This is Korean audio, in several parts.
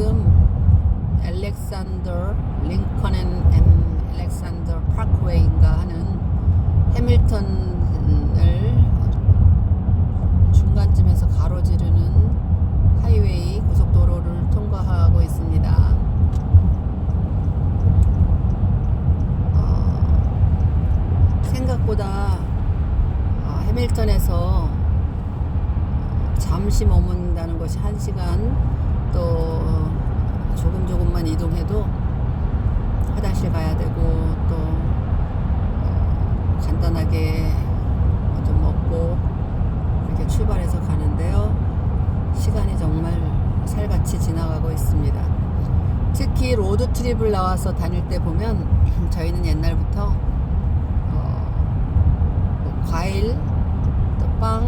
지금 알렉산더 링컨 앤, 앤 알렉산더 파크웨이인가 하는 해밀턴을 중간쯤에서 가로지르는 하이웨이 고속도로를 통과하고 있습니다. 어, 생각보다 어, 해밀턴에서 잠시 머문다는 것이 한 시간 또 조금 조금만 이동해도 화장실 가야 되고 또 어, 간단하게 좀 먹고 이렇게 출발해서 가는데요. 시간이 정말 살같이 지나가고 있습니다. 특히 로드 트립을 나와서 다닐 때 보면 저희는 옛날부터 어, 뭐 과일 또 빵,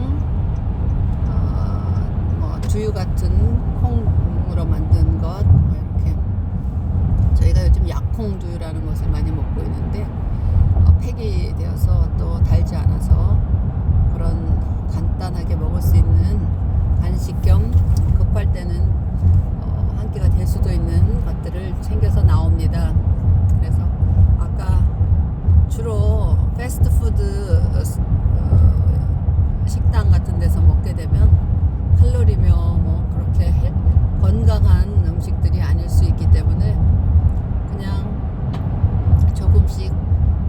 어, 뭐 두유 같은 콩으로 만든 것, 뭐 이렇게 저희가 요즘 약 콩 두유라는 것을 많이 먹고 있는데 어, 팩이 되어서 또 달지 않아서 그런 간단하게 먹을 수 있는 간식 겸 급할 때는 어, 한 끼가 될 수도 있는 것들을 챙겨서 나옵니다. 그래서 아까 주로 패스트푸드 어, 식당 같은 데서 먹게 되면 칼로리며 뭐 그렇게 헬- 건강한 음식들이 아닐 수 있기 때문에 그냥 조금씩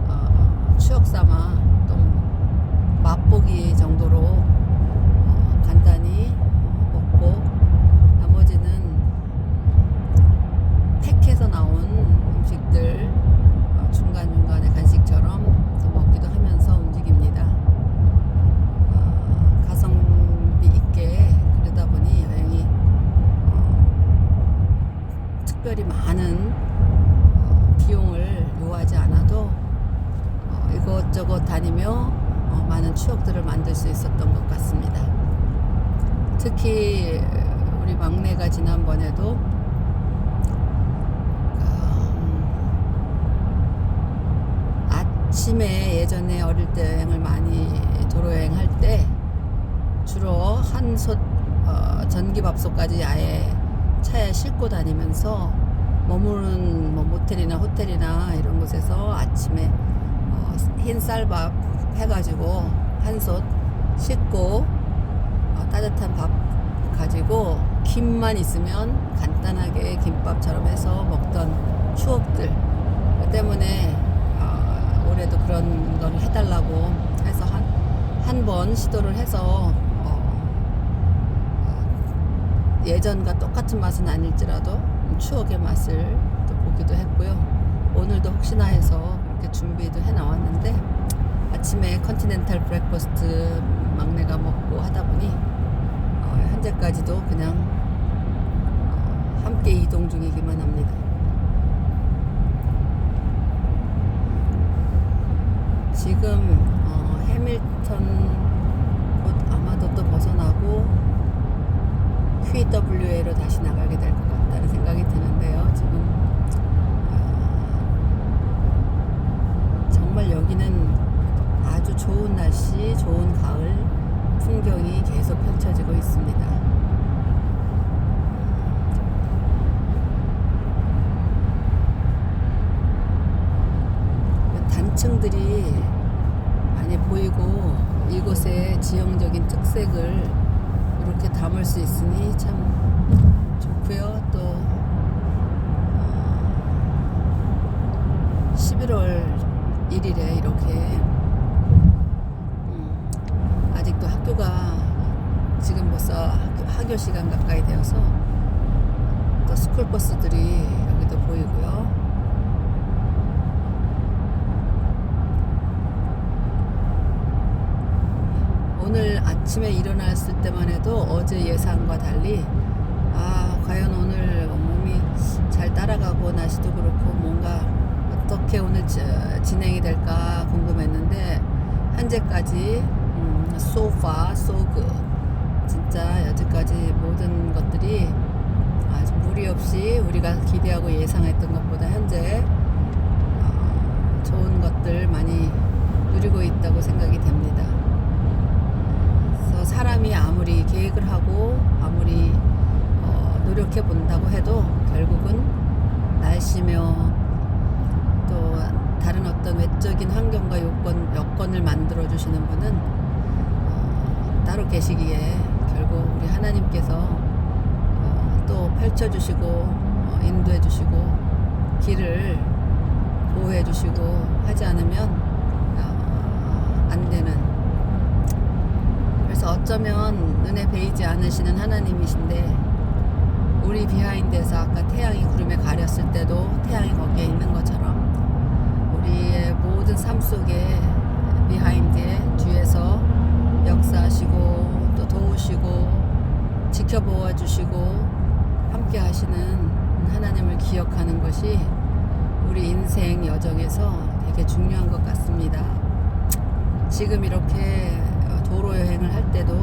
어, 추억 삼아 좀 맛보기 정도로 어, 간단히 먹고 나머지는 팩해서 나온 음식들 어, 중간중간에 간식처럼 또 먹기도 하면서 움직입니다. 어, 가성비 있게 그러다 보니 여행이 어, 특별히 많은 어, 비용을 요하지 않아도 어, 이것저것 다니며 어, 많은 추억들을 만들 수 있었던 것 같습니다. 특히 우리 막내가 지난번에도 음, 아침에 예전에 어릴 때 여행을 많이 도로 여행할 때 주로 한솥 어, 전기밥솥까지 아예 차에 싣고 다니면서 머무는 뭐 모텔이나 호텔이나 이런 곳에서 아침에 어, 흰 쌀밥 해가지고 한솥 씻고 어, 따뜻한 밥 가지고 김만 있으면 간단하게 김밥처럼 해서 먹던 추억들 그 때문에 어, 올해도 그런 걸 해달라고 해서 한 한 번 시도를 해서 어, 어, 예전과 똑같은 맛은 아닐지라도 추억의 맛을 또 보기도 했고요. 오늘도 혹시나 해서 그렇게 준비도 해 나왔는데 아침에 컨티넨탈 브렉퍼스트 막내가 먹고 하다 보니 어, 현재까지도 그냥 어, 함께 이동 중이기만 합니다. 지금 어, 해밀턴 곧 아마도 또 벗어나고 QWA로 다시 나가게 될 것 같다는 생각이 드는데요. 지금 아, 정말 여기는 아주 좋은 날씨, 좋은 가을 풍경이 계속 펼쳐지고 있습니다. 단층들이 많이 보이고 이곳의 지형적인 특색을 이렇게 담을 수 있으니 참 좋고요. 또 어, 11월 1일에 이렇게 4교 시간 가까이 되어서 또 스쿨버스들이 여기도 보이고요. 오늘 아침에 일어났을 때만 해도 어제 예상과 달리 아 과연 오늘 몸이 잘 따라가고 날씨도 그렇고 뭔가 어떻게 오늘 진행이 될까 궁금했는데 현재까지 음, so far so good 진짜 여태까지 모든 것들이 아주 무리 없이 우리가 기대하고 예상했던 것보다 현재 어, 좋은 것들 많이 누리고 있다고 생각이 됩니다. 그래서 사람이 아무리 계획을 하고 아무리 어, 노력해 본다고 해도 결국은 날씨며 또 다른 어떤 외적인 환경과 요건, 여건을 만들어 주시는 분은 어, 따로 계시기에 하나님께서 어, 또 펼쳐 주시고 어, 인도해 주시고 길을 보호해 주시고 하지 않으면 어, 안 되는. 그래서 어쩌면 눈에 베이지 않으시는 하나님이신데 우리 비하인드에서 아까 태양이 구름에 가렸을 때도 태양이 거기에 있는 것처럼 우리의 모든 삶 속에 지켜보아 주시고 함께 하시는 하나님을 기억하는 것이 우리 인생 여정에서 되게 중요한 것 같습니다. 지금 이렇게 도로 여행을 할 때도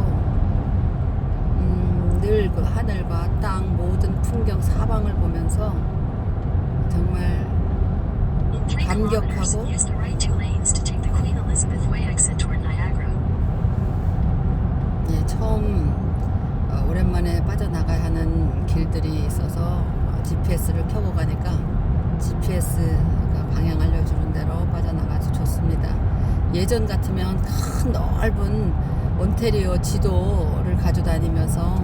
음, 늘그 하늘과 땅 모든 풍경 사방을 보면서 정말 감격하고. 예, 처음 어, 오랜만에 빠져나가야 하는 길들이 있어서 GPS를 켜고 가니까 GPS가 방향 알려주는 대로 빠져나가서 좋습니다. 예전 같으면 큰 넓은 온테리오 지도를 가지고 다니면서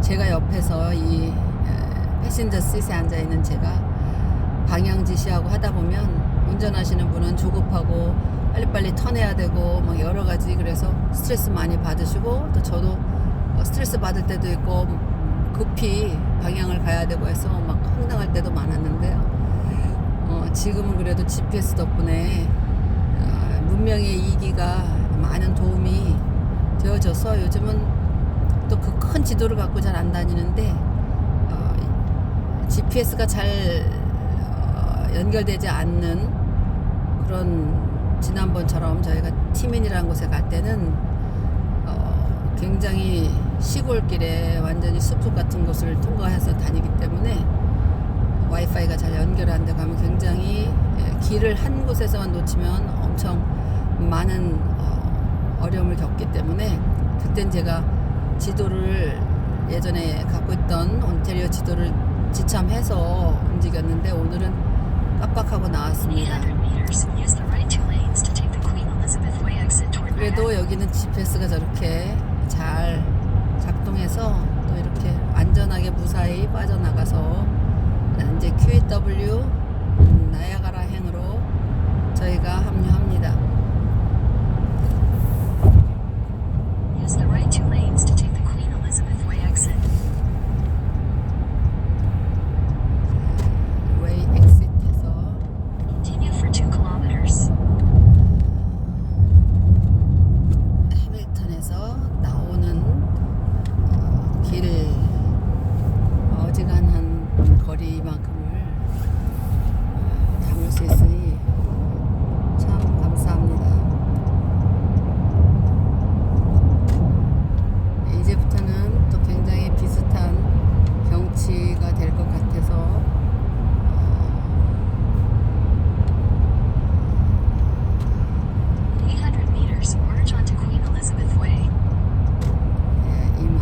제가 옆에서 이 에, 패신저 시트에 앉아 있는 제가 방향 지시하고 하다 보면 운전하시는 분은 조급하고 빨리빨리 턴해야 되고 막 여러 가지 그래서 스트레스 많이 받으시고 또 저도 어, 스트레스 받을 때도 있고 급히 방향을 가야 되고 해서 막 황당할 때도 많았는데요. 어, 지금은 그래도 GPS 덕분에 어, 문명의 이기가 많은 도움이 되어져서 요즘은 또 그 큰 지도를 갖고 잘 안 다니는데 어, GPS가 잘 어, 연결되지 않는 그런 지난번처럼 저희가 티민이라는 곳에 갈 때는 어, 굉장히 시골길에 완전히 숲속 같은 곳을 통과해서 다니기 때문에 와이파이가 잘 연결 안 되고 하면 굉장히 예, 길을 한 곳에서만 놓치면 엄청 많은 어, 어려움을 겪기 때문에 그땐 제가 지도를 예전에 갖고 있던 온테리오 지도를 지참해서 움직였는데 오늘은 깜빡하고 나왔습니다. 800 meters, use the right two lanes to take the Queen Elizabeth Way exit toward 그래도. 여기는 GPS가 저렇게 잘 작동해서 또 이렇게 안전하게 무사히 빠져나가서 이제 QEW 음, 나야가라 행으로 저희가 합류합니다. Use the right two lanes to take the Queen Elizabeth Way exit. 웨이 엑시트에서 Continue for two kilometers. 해밀턴에서 나오는 어, 길 거리만큼을 어, 담을 수 있으니 참 감사합니다. 이제부터는 또 굉장히 비슷한 경치가 될 것 같아서 In 800 meters, merge onto Queen Elizabeth Way. 예, 이만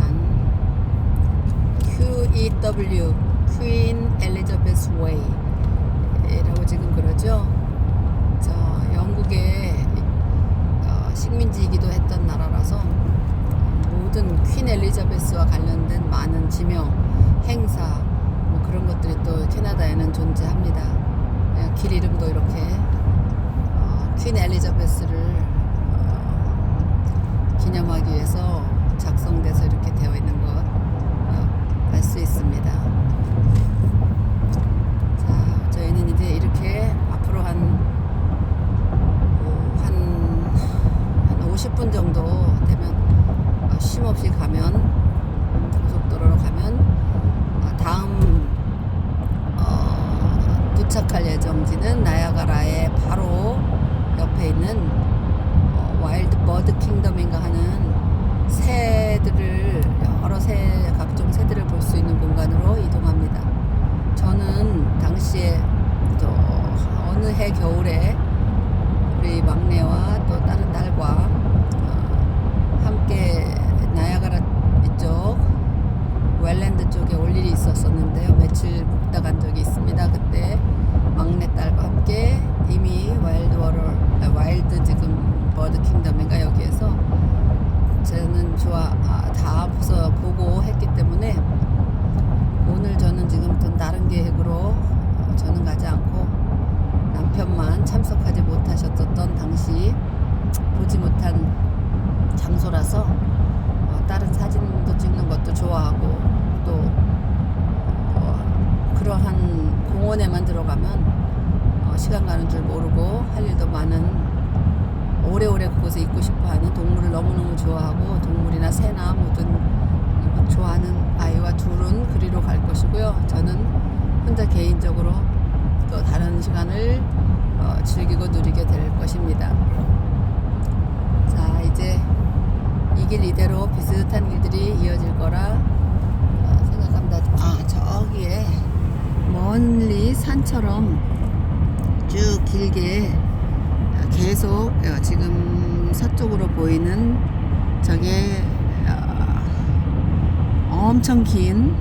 QEW Queen Elizabeth Way라고 지금 그러죠. 저 영국의 어, 식민지이기도 했던 나라라서 모든 퀸 엘리자베스와 관련된 많은 지명, 행사 뭐 그런 것들이 또 캐나다에는 존재합니다. 예, 길 이름도 이렇게 어, 퀸 엘리자베스를 어, 기념하기 위해서 작성돼서 이렇게 되어 있는 것 알수 있습니다. 자, 저희는 이제 이렇게 앞으로 한, 어, 한, 한 50분 정도 되면 어, 쉼 없이 가면 고속도로로 가면 어, 다음 어, 도착할 예정지는 나야가라의 바로 옆에 있는 어, 와일드 버드 킹덤인가 하는 새들을 여러 새 각종 새들을 볼 수 있는 공간으로 이동합니다. 저는 당시에 또 어느 해 겨울에 우리 막내와 또 다른 딸과 어, 함께 나야가라 이쪽 웰랜드 쪽에 올 일이 있어서 당시 보지 못한 장소라서 어, 다른 사진도 찍는 것도 좋아하고 또 어, 그러한 공원에만 들어가면 어, 시간 가는 줄 모르고 할 일도 많은 오래오래 그곳에 있고 싶어하는 동물을 너무너무 좋아하고 동물이나 새나 뭐든 좋아하는 아이와 둘은 그리로 갈 것이고요. 저는 혼자 개인적으로 또 다른 시간을 어, 즐기고 누리게 될 것입니다. 자, 이제 이 길 이대로 비슷한 길들이 이어질 거라 어, 생각합니다. 아, 저기에 멀리 산처럼 쭉 길게 계속 어, 지금 서쪽으로 보이는 저게 어, 엄청 긴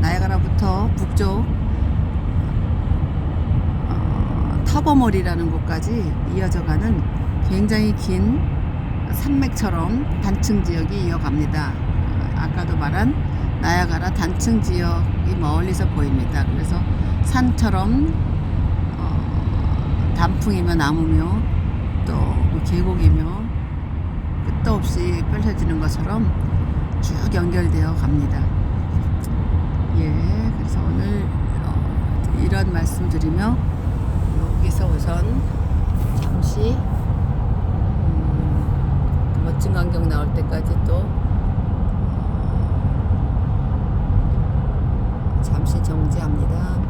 나야가라부터 북쪽 어, 터버머리라는 곳까지 이어져가는 굉장히 긴 산맥처럼 단층 지역이 이어갑니다. 어, 아까도 말한 나야가라 단층 지역이 멀리서 보입니다. 그래서 산처럼 어, 단풍이며 나무며 또 뭐 계곡이며 끝도 없이 펼쳐지는 것처럼 쭉 연결되어 갑니다. 예, 그래서 오늘 어, 이런 말씀 드리며 여기서 우선 잠시 음, 멋진 광경 나올 때까지 또 어, 잠시 정지합니다.